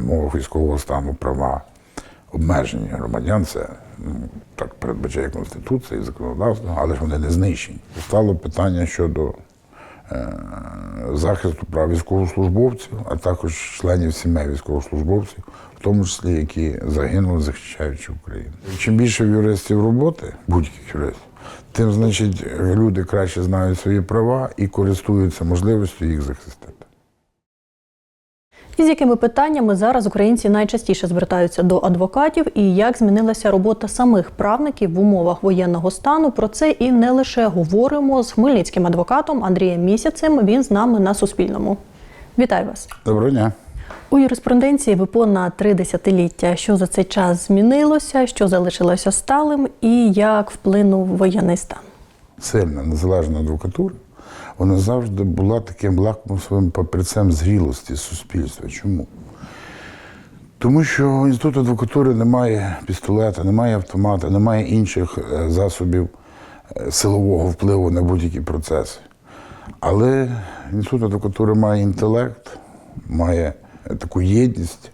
мовах військового стану права обмежені громадян, це ну, так передбачає Конституція і законодавство, але ж вони не знищені. Стало питання щодо е, захисту прав військовослужбовців, а також членів сімей військовослужбовців, в тому числі які загинули, захищаючи Україну. Чим більше юристів роботи, будь-яких юристів, тим значить люди краще знають свої права і користуються можливістю їх захистити. І з якими питаннями зараз українці найчастіше звертаються до адвокатів, і як змінилася робота самих правників в умовах воєнного стану? Про це і не лише говоримо з хмельницьким адвокатом Андрієм Місяцем. Він з нами на Суспільному. Вітаю вас Доброго дня. у юриспруденції. Ви понад три десятиліття. Що за цей час змінилося, що залишилося сталим, і як вплинув воєнний стан? Сильна незалежна адвокатура, вона завжди була таким лакмусовим папірцем зрілості суспільства. Чому? Тому що в інституту адвокатури немає пістолета, немає автомата, немає інших е, засобів е, силового впливу на будь-які процеси. Але інститут адвокатури має інтелект, має е, таку єдність.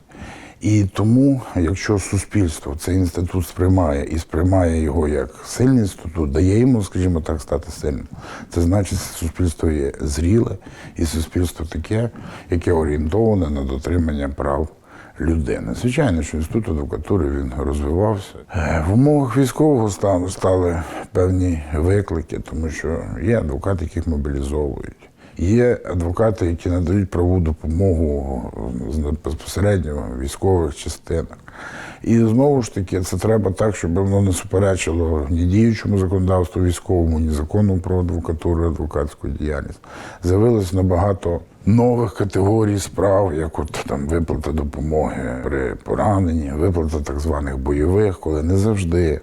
І тому, якщо суспільство цей інститут сприймає і сприймає його як сильний інститут, дає йому, скажімо так, стати сильним, це значить, суспільство є зріле, і суспільство таке, яке орієнтоване на дотримання прав людини. Звичайно, що інститут адвокатури він розвивався. Е, В умовах військового стану стали певні виклики, тому що є адвокати, яких мобілізовують. Є адвокати, які надають правову допомогу е, безпосередньо військових частинах. І знову ж таки, це треба так, щоб воно не суперечило ні діючому законодавству військовому, ні закону про адвокатуру, адвокатську діяльність. З'явилось набагато нових категорій справ, як от там виплата допомоги при пораненні, виплата так званих бойових, коли не завжди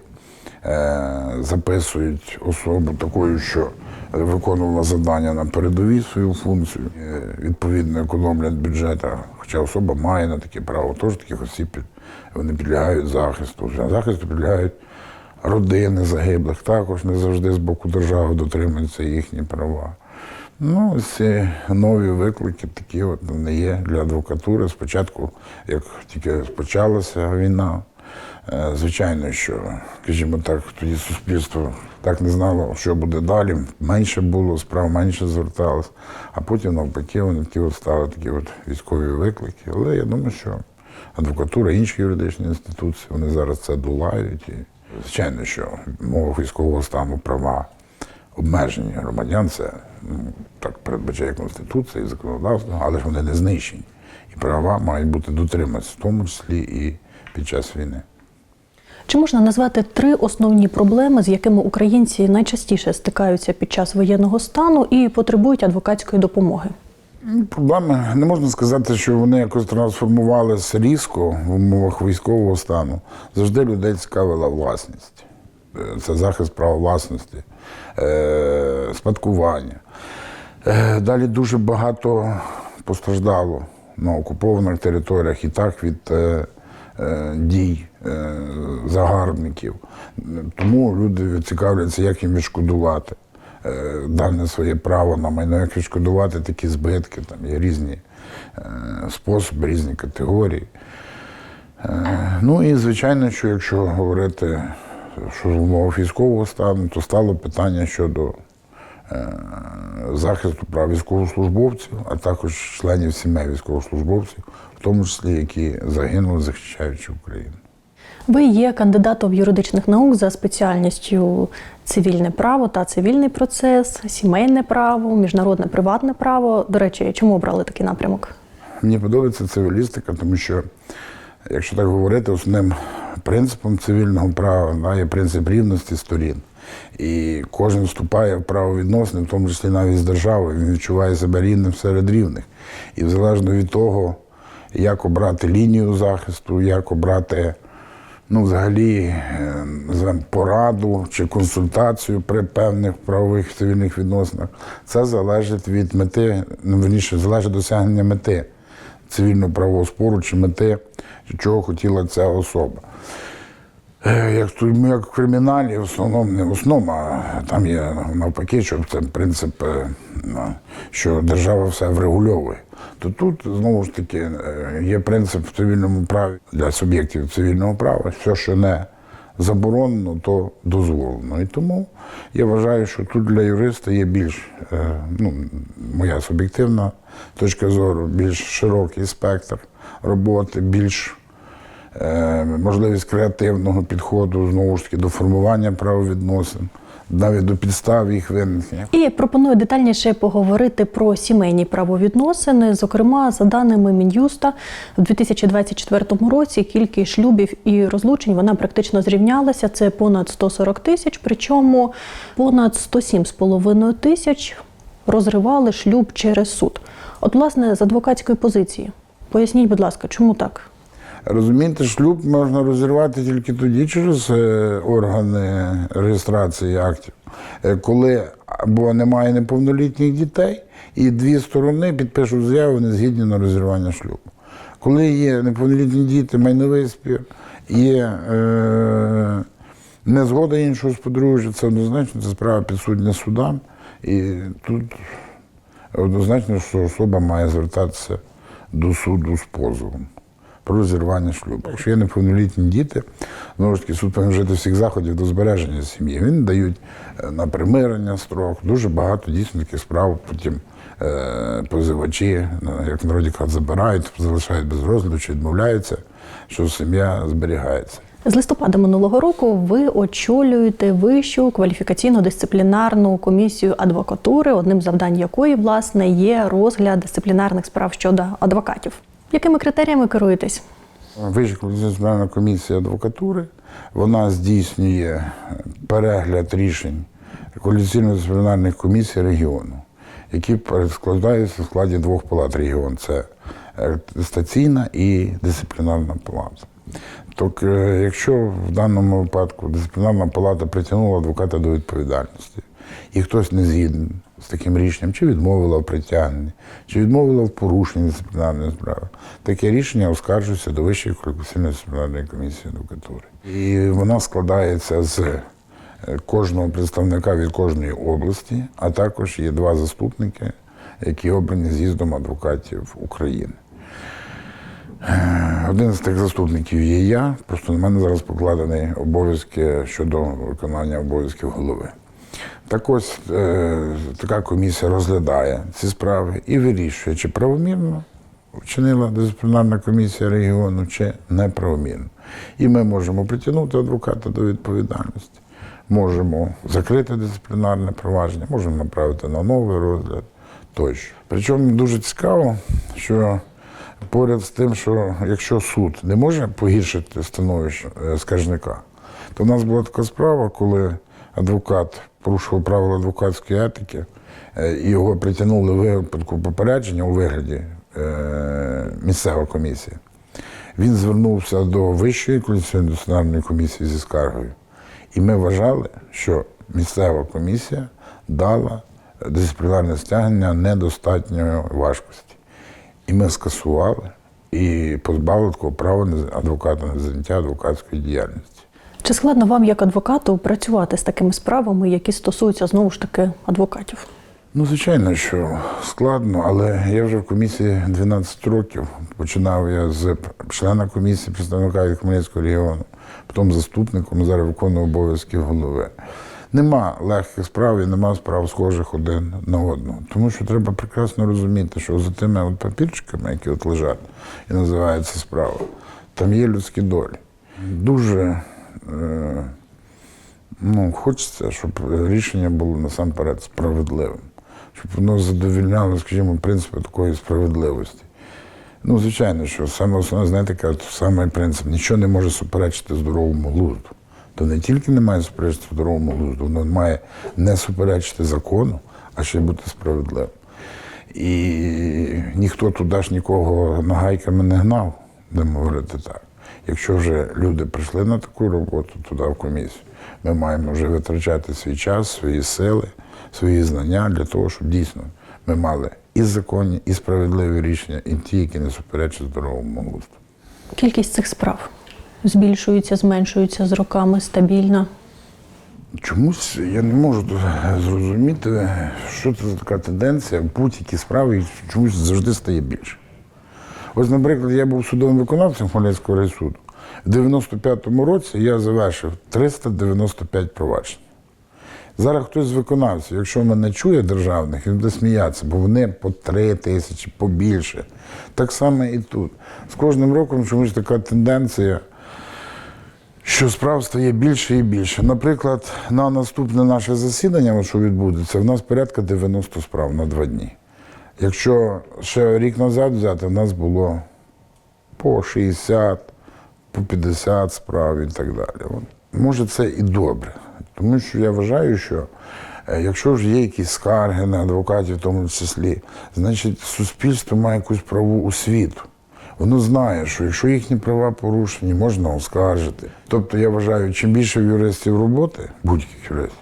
е, записують особу такою, що виконувала завдання на передовій свою функцію, е, відповідно економлять бюджет, хоча особа має на таке право, теж таких осіб вони підлягають захисту. Вже захисту підлягають родини загиблих, також не завжди з боку держави дотримуються їхні права. Ну, ці нові виклики такі от вони є для адвокатури. Спочатку, як тільки почалася війна, е, звичайно, що, скажімо так, тоді суспільство так не знало, що буде далі. Менше було справ, менше зверталось. А потім, навпаки, вони такі от стали такі от військові виклики. Але я думаю, що адвокатура, інші юридичні інституції, вони зараз це долають. І, звичайно, що в мовах військового стану права обмежені громадян, це ну, так передбачає Конституція і законодавство, але ж вони не знищені. І права мають бути дотримані, в тому числі і під час війни. Чи можна назвати три основні проблеми, з якими українці найчастіше стикаються під час воєнного стану і потребують адвокатської допомоги? Ну, Проблеми не можна сказати, що вони якось трансформувалися різко в умовах військового стану. Завжди людей цікавила власність. Е, Це захист права власності, е, спадкування. Е, Далі дуже багато постраждало на окупованих територіях і так від дій загарбників. Тому люди цікавляться, як їм відшкодувати е, дане своє право на майно, як відшкодувати такі збитки. Там є різні е, способи, різні категорії. Е, Ну і звичайно, що якщо говорити, що в умовах військового стану, то стало питання щодо е, захисту прав військовослужбовців, а також членів сімей військовослужбовців, в тому числі які загинули, захищаючи Україну. Ви є кандидатом юридичних наук за спеціальністю цивільне право та цивільний процес, сімейне право, міжнародне приватне право. До речі, чому обрали такий напрямок? Мені подобається цивілістика, тому що, якщо так говорити, основним принципом цивільного права да, є принцип рівності сторін. І кожен вступає в правовідносини, в тому числі навіть з державою, він відчуває себе рівним серед рівних. І залежно від того, як обрати лінію захисту, як обрати ну, взагалі, е, пораду чи консультацію при певних правових цивільних відносинах, це залежить від мети, ну, верніше, залежить досягнення мети цивільного правового спору чи мети, чого хотіла ця особа. Е, Як, тут, ну, як в криміналі, в основному не в основному, а там є навпаки, що це принцип, е, ну, що держава все врегульовує. То тут знову ж таки е, є принцип в цивільному праві для суб'єктів цивільного права, все, що не заборонено, то дозволено. І тому я вважаю, що тут для юриста є більш, е, ну, моя суб'єктивна точка зору, більш широкий спектр роботи, більш е, можливість креативного підходу знову ж таки до формування правовідносин, навіть до підстав їх виникнення. І пропоную детальніше поговорити про сімейні правовідносини. Зокрема, за даними Мін'юста, в 2024 році кількість шлюбів і розлучень вона практично зрівнялася. Це понад 140 тисяч, причому понад 107,5 тисяч розривали шлюб через суд. От, власне, з адвокатської позиції. Поясніть, будь ласка, чому так? Розумієте, шлюб можна розірвати тільки тоді через е, органи реєстрації актів, е, коли або немає неповнолітніх дітей, і дві сторони підпишуть заяву, не згідні на розірвання шлюбу. Коли є неповнолітні діти, майновий спір, є е, незгода іншого з подружжя, це однозначно це справа підсудня судам. І тут однозначно, що особа має звертатися до суду з позовом про розірвання шлюбу. Якщо є неповнолітні діти, знову ж таки, суд повинен вжити всіх заходів до збереження сім'ї. Він дають е, на примирення строк. Дуже багато дійсно таких справ. Потім е, позивачі, як народі кажуть, забирають, залишають без розгляду чи відмовляються, що сім'я зберігається. З листопада минулого року ви очолюєте вищу кваліфікаційно-дисциплінарну комісію адвокатури, одним завдань якої власне є розгляд дисциплінарних справ щодо адвокатів. Якими критеріями керуєтесь? Вища кваліфікаційна комісія адвокатури вона здійснює перегляд рішень кваліфікаційно-дисциплінарних комісій регіону, які складаються в складі двох палат регіону. Це атестаційна і дисциплінарна палата. Так, е, якщо в даному випадку дисциплінарна палата притягнула адвоката до відповідальності, і хтось не згідний з таким рішенням, чи відмовила в притягненні, чи відмовила в порушенні дисциплінарної справи, таке рішення оскаржується до Вищої кваліфікаційної дисциплінарної комісії адвокатури. І вона складається з е, кожного представника від кожної області, а також є два заступники, які обрані з'їздом адвокатів України. Один з тих заступників є я, просто на мене зараз покладені обов'язки щодо виконання обов'язків голови. Так ось е, така комісія розглядає ці справи і вирішує, чи правомірно вчинила дисциплінарна комісія регіону, чи неправомірно. І ми можемо притягнути адвоката до відповідальності, можемо закрити дисциплінарне провадження, можемо направити на новий розгляд тощо. Причому дуже цікаво, що поряд з тим, що якщо суд не може погіршити становище е, скаржника, то в нас була така справа, коли адвокат порушував правила адвокатської етики, е, і його притягнули в випадку попередження у вигляді е, місцева комісія. Він звернувся до Вищої кваліфікаційної комісії зі скаргою. І ми вважали, що місцева комісія дала дисциплінарне стягнення недостатньої важкості. І ми скасували і позбавили такого права адвоката на заняття адвокатської діяльності. Чи складно вам, як адвокату, працювати з такими справами, які стосуються знову ж таки адвокатів? Ну, звичайно, що складно, але я вже в комісії 12 років. Починав я з члена комісії, представника від Хмельницького регіону, потім заступником, зараз виконую обов'язки голови. Нема легких справ і нема справ схожих один на одного. Тому що треба прекрасно розуміти, що за тими от папірчиками, які от лежать і називаються справа, там є людські долі. Дуже ну, хочеться, щоб рішення було насамперед справедливим, щоб воно задовільняло, скажімо, принципи такої справедливості. Ну, звичайно, що саме основне, знаєте, кажуть, саме принцип, нічого не може суперечити здоровому глузду. То не тільки не має суперечити здоровому глузду, воно має не суперечити закону, а ще й бути справедливим. І ніхто туди ж нікого нагайками не гнав, будемо говорити так. Якщо вже люди прийшли на таку роботу туди в комісію, ми маємо вже витрачати свій час, свої сили, свої знання для того, щоб дійсно ми мали і законні, і справедливі рішення, і ті, які не суперечать здоровому глузду. Кількість цих справ збільшуються, зменшуються з роками стабільно? Чомусь я не можу зрозуміти, що це за така тенденція, будь-які справи чомусь завжди стає більше. Ось, наприклад, я був судовим виконавцем Хмельницького райсуду. В 95-му році я завершив 395 проваджень. Зараз хтось з виконавців, якщо мене чує державних, він буде сміятися, бо вони по три тисячі, побільше. Так само і тут. З кожним роком чомусь така тенденція, що справ стає більше і більше. Наприклад, на наступне наше засідання, що відбудеться, в нас порядка 90 справ на два дні. Якщо ще рік назад взяти, в нас було по 60, по 50 справ і так далі. От. Може, це і добре. Тому що я вважаю, що е, якщо ж є якісь скарги на адвокатів, в тому числі, значить суспільство має якусь правову освіту. Воно знає, що якщо їхні права порушені, можна оскаржити. Тобто я вважаю, чим більше юристів роботи, будь-яких юристів,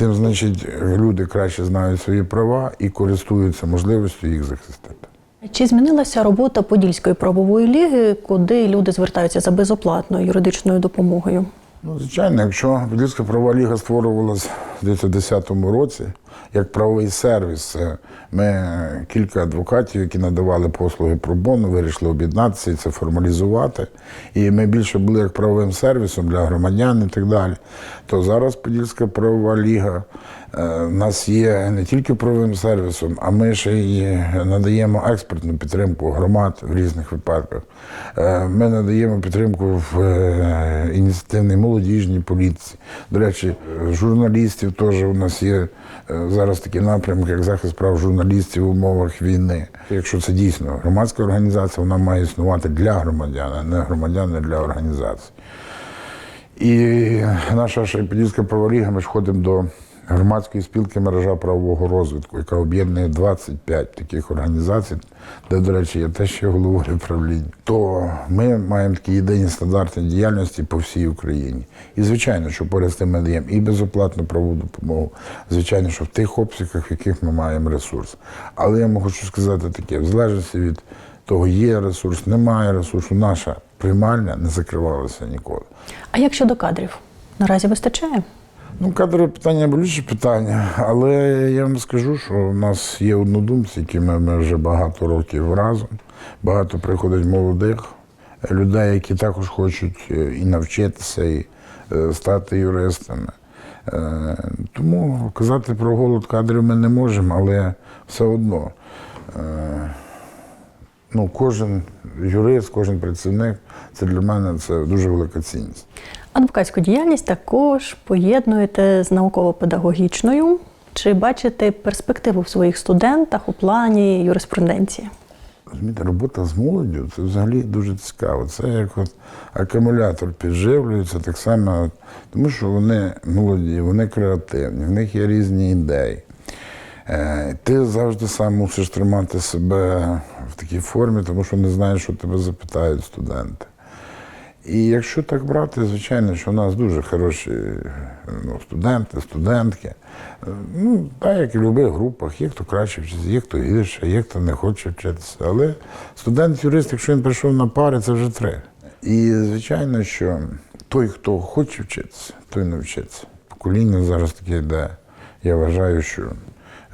тим значить люди краще знають свої права і користуються можливістю їх захистити. Чи змінилася робота Подільської правової ліги, куди люди звертаються за безоплатною юридичною допомогою? Ну, звичайно, якщо Подільська правова ліга створювалася в 2010 році як правовий сервіс, ми кілька адвокатів, які надавали послуги пробону, вирішили об'єднатися і це формалізувати. І ми більше були як правовим сервісом для громадян і так далі. То зараз Подільська правова ліга е, нас є не тільки правовим сервісом, а ми ще й надаємо експертну підтримку громад в різних випадках. Е, Ми надаємо підтримку в е, ініціативній молодіжній політиці. До речі, журналістів теж у нас є зараз такі напрямки, як захист прав журналістів в умовах війни. Якщо це дійсно громадська організація, вона має існувати для громадян, а не громадян не для організацій. І наша Шайпедівська праволіга, ми ж входимо до громадської спілки мережа правового розвитку, яка об'єднує 25 таких організацій, де, до речі, я теж є головою правління. То ми маємо такі єдині стандарти діяльності по всій Україні. І звичайно, що поряд з тим ми даємо і безоплатну правову допомогу, звичайно, що в тих обсягах, в яких ми маємо ресурс. Але я вам хочу сказати таке: в залежності від того, є ресурс, немає ресурсу, наша приймальня не закривалася ніколи. А як щодо кадрів? Наразі вистачає? Ну, кадрове питання болюче питання, але я вам скажу, що в нас є однодумці, якими ми вже багато років разом. Багато приходить молодих людей, які також хочуть е, і навчитися, і е, стати юристами. Е, Тому казати про голод кадрів ми не можемо, але все одно. Ну, кожен юрист, кожен працівник це для мене це дуже велика цінність. Адвокатську діяльність також поєднуєте з науково-педагогічною. Чи бачите перспективу в своїх студентах у плані юриспруденції? Розумієте, робота з молоддю це взагалі дуже цікаво. Це як от акумулятор підживлюється так само, тому що вони молоді, вони креативні, в них є різні ідеї. Е, Ти завжди сам мусиш тримати себе в такій формі, тому що не знаєш, що тебе запитають студенти. І якщо так брати, звичайно, що у нас дуже хороші ну, студенти, студентки. Ну, так, як і в будь-яких групах, є хто краще вчиться, є хто гірше, є хто не хоче вчитися. Але студент-юрист, якщо він прийшов на пари, це вже три. І звичайно, що той, хто хоче вчитися, той не вчиться. Покоління зараз таке йде. Я вважаю, що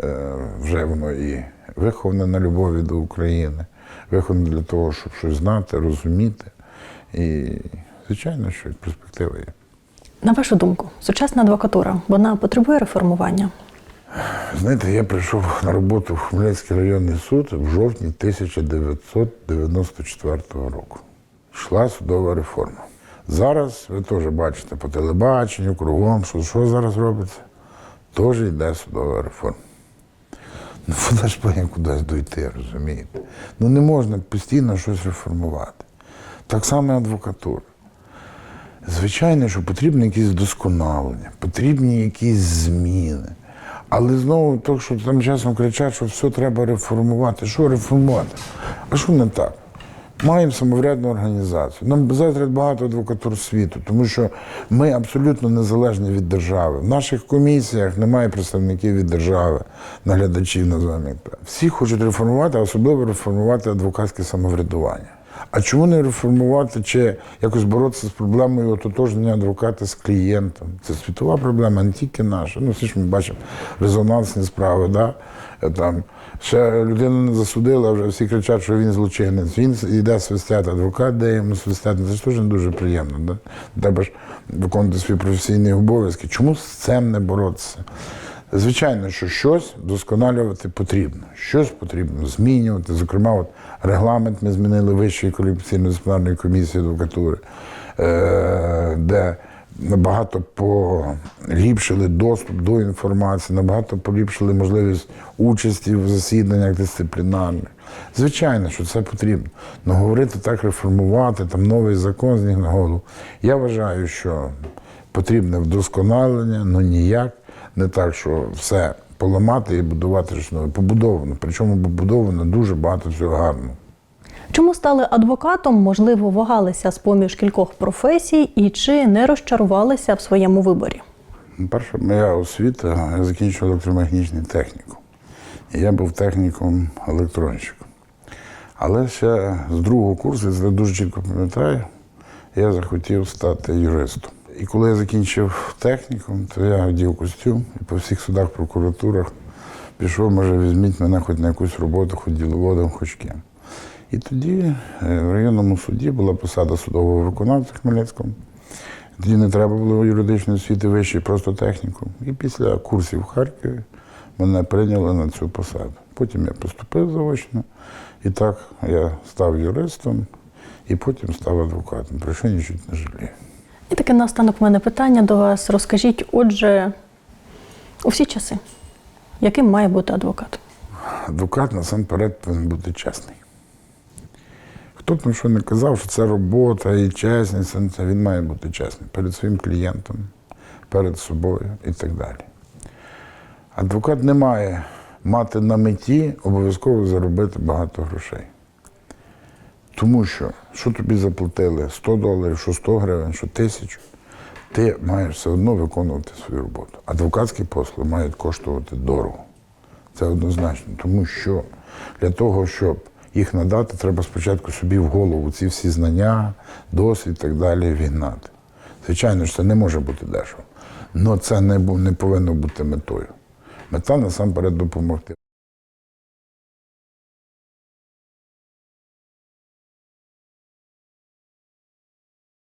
е, вже воно і виховане на любові до України, виховане для того, щоб щось знати, розуміти. І, звичайно, що перспектива є. На вашу думку, сучасна адвокатура вона потребує реформування? Знаєте, я прийшов на роботу в Хмельницький районний суд в жовтні 1994 року. Йшла судова реформа. Зараз ви теж бачите по телебаченню, кругом, що, що зараз робиться, теж йде судова реформа. Ну, вона ж має кудись дойти, розумієте? Ну не можна постійно щось реформувати. Так само і адвокатура. Звичайно, що потрібні якісь вдосконалення, потрібні якісь зміни. Але знову то, що там часом кричать, що все треба реформувати. Що реформувати? А що не так? Маємо самоврядну організацію. Нам заздрять багато адвокатур світу, тому що ми абсолютно незалежні від держави. В наших комісіях немає представників від держави, наглядачів називаємо їх так. Всі хочуть реформувати, а особливо реформувати адвокатське самоврядування. А чому не реформувати чи якось боротися з проблемою ототожнення адвоката з клієнтом? Це світова проблема, не тільки наша. Ну, всі ж ми бачимо резонансні справи, да? Е, там. Ще людину не засудили, а вже всі кричать, що він злочинець. Він йде свистяти, адвокат дає йому свистяти. Це ж теж не дуже приємно. Да? Треба ж виконувати свої професійні обов'язки. Чому з цим не боротися? Звичайно, що щось вдосконалювати потрібно, щось потрібно змінювати. Зокрема, от регламент ми змінили Вищої кваліфікаційно-дисциплінарної комісії адвокатури, е, де набагато поліпшили доступ до інформації, набагато поліпшили можливість участі в засіданнях дисциплінарних. Звичайно, що це потрібно. Но говорити так, реформувати, там новий закон з ніг на голову. Я вважаю, що потрібне вдосконалення, але ніяк не так, що все поламати і будувати щось нове. Побудовано. Причому побудовано дуже багато всього гарного. Чому стали адвокатом? Можливо, вагалися з поміж кількох професій і чи не розчарувалися в своєму виборі? Перша моя освіта, я закінчив електромеханічний технікум. Я був техніком електронщиком. Але ще з другого курсу, я дуже чітко пам'ятаю, я захотів стати юристом. І коли я закінчив технікум, то я одів костюм і по всіх судах, прокуратурах пішов, може, візьміть мене хоч на якусь роботу, хоч діловодом, хоч ким. І тоді е, в районному суді була посада судового виконавця Хмельницького. Тоді не треба було юридичної освіти вищої, просто техніку. І після курсів в Харкові мене прийняли на цю посаду. Потім я поступив заочно, і так я став юристом, і потім став адвокатом. Про що нічого не жалію. І таке наостанок в мене питання до вас. Розкажіть, отже, у всі часи, яким має бути адвокат? Адвокат насамперед повинен бути чесний. Хто там що не казав, що це робота і чесність, він має бути чесним перед своїм клієнтом, перед собою і так далі. Адвокат не має мати на меті обов'язково заробити багато грошей. Тому що, що тобі заплатили 100 доларів, що 100 гривень, що тисячу, ти маєш все одно виконувати свою роботу. Адвокатські послуги мають коштувати дорого. Це однозначно, тому що для того, щоб їх надати, треба спочатку собі в голову ці всі знання, досвід і так далі вігнати. Звичайно ж, це не може бути дешево. Але це не, не повинно бути метою. Мета насамперед допомогти.